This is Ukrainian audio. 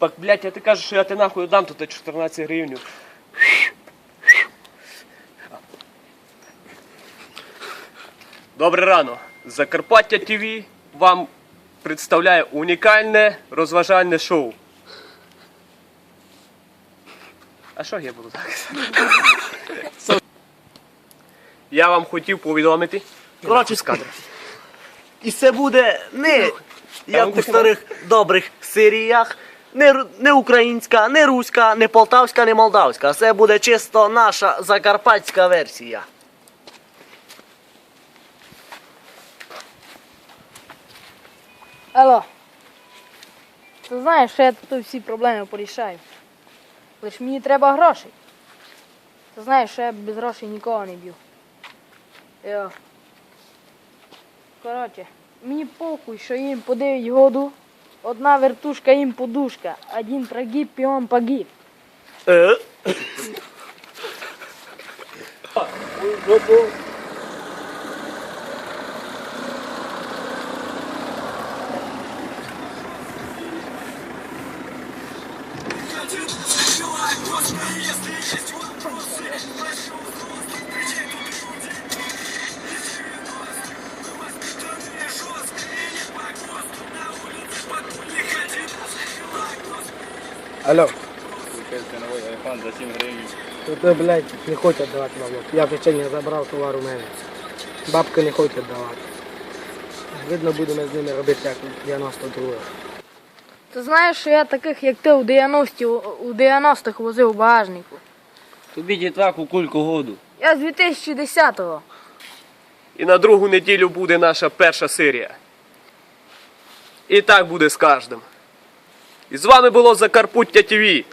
Пак, блядь, а ти кажеш, що я ти нахуй дам тут 14 гривень. Добре рано. Закарпаття ТВ вам представляє унікальне розважальне шоу. А що я буду так? Я вам хотів повідомити. Коротше, з кадра. І це буде не як ну, у старих добрих серіях, не, не українська, не руська, не полтавська, не молдавська. Це буде чисто наша закарпатська версія. Алло. Ти знаєш, що я тут всі проблеми порішаю. Лиш мені треба грошей. Ти знаєш, що я без грошей нікого не б'ю. Коротше, мені похуй, що їм по 9 году. Одна вертушка им подушка, один прогиб и он погиб. Э? Если есть вопросы, Алло, новий айфон за 7 гривень. то, блядь, не хочуть давати бабло. Я печення забрав, товар у мене. Бабки не хочуть давати. Видно, будемо з ними робити як 92 Ти знаєш, що я таких, як ти, у 90-ті, у 90-х возив у багажнику. Тобі дітвак у кульку году. Я з 2010-го. І на другу неділю буде наша перша серія. І так буде з кожним. І з вами було Закарпуття ТВ.